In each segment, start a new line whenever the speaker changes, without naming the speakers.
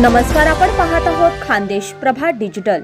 नमस्कार आपण पाहत आहोत खानदेश प्रभा डिजिटल.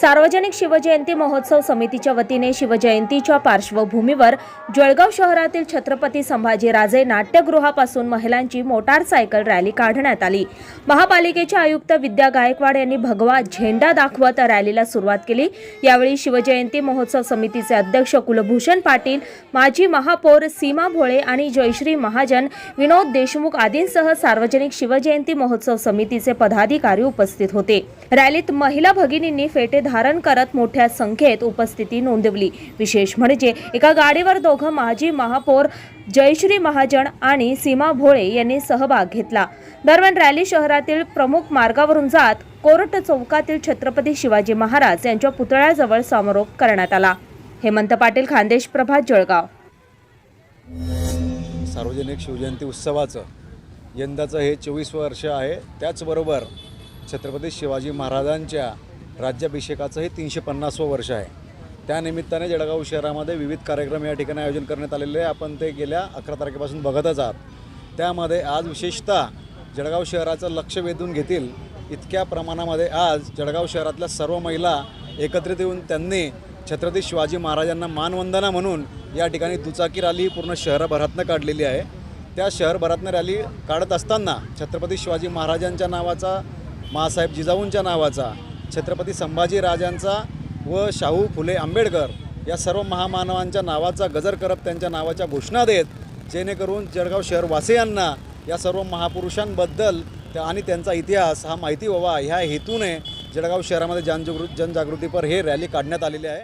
सार्वजनिक शिवजयंती महोत्सव समितीच्या वतीने शिवजयंतीच्या पार्श्वभूमीवर जळगाव शहरातील छत्रपती संभाजीराजे नाट्यगृहापासून महिलांची मोटारसायकल रॅली काढण्यात आली. महापालिकेचे आयुक्त विद्या गायकवाड यांनी भगवा झेंडा दाखवत रॅलीला सुरुवात केली. यावेळी शिवजयंती महोत्सव समितीचे अध्यक्ष कुलभूषण पाटील माजी महापौर सीमा भोळे आणि जयश्री महाजन विनोद देशमुख आदींसह सार्वजनिक शिवजयंती महोत्सव समितीचे पदाधिकारी उपस्थित होते. रॅलीत महिला भगिनींनी फेटे धारण करत मोठ्या संख्येत उपस्थिती नोंदवली. विशेष म्हणजे एका गाडीवर दोघं माजी महापौर जयश्री महाजन आणि सीमा भोळे यांनी सहभाग घेतला. दरम्यान रॅली शहरातील प्रमुख मार्गावरून जात कोर्ट चौकातील छत्रपती शिवाजी महाराज यांच्या पुतळ्याजवळ समारोप करण्यात आला. हेमंत पाटील खानदेश प्रभात जळगाव.
सार्वजनिक शिवजयंती उत्सवाचं यंदाचं हे चोवीस वर्ष आहे. त्याचबरोबर छत्रपती शिवाजी महाराजांच्या राज्याभिषेकाचं हे तीनशे पन्नासवं वर्ष आहे. त्यानिमित्ताने जळगाव शहरामध्ये विविध कार्यक्रम या ठिकाणी आयोजन करण्यात आलेले आहे. आपण ते गेल्या अकरा तारखेपासून बघतच आहात. त्यामध्ये आज विशेषतः जळगाव शहराचं लक्ष वेधून घेतील इतक्या प्रमाणामध्ये आज जळगाव शहरातल्या सर्व महिला एकत्रित येऊन त्यांनी छत्रपती शिवाजी महाराजांना मानवंदना म्हणून या ठिकाणी दुचाकी रॅली पूर्ण शहरभरातनं काढलेली आहे. त्या शहरभरातनं रॅली काढत असताना छत्रपती शिवाजी महाराजांच्या नावाचा मासाहेब जिजाऊंच्या नावाचा छत्रपती संभाजीराजांचा व शाहू फुले आंबेडकर या सर्व महामानवांच्या नावाचा गजर करत त्यांच्या नावाच्या घोषणा देत जेणेकरून जळगाव शहरवासियांना या सर्व महापुरुषांबद्दल आणि त्यांचा इतिहास हा माहिती व्हावा. ह्या हेतूने जळगाव शहरामध्ये जनजागृ जनजागृतीपर हे रॅली काढण्यात आलेली आहे.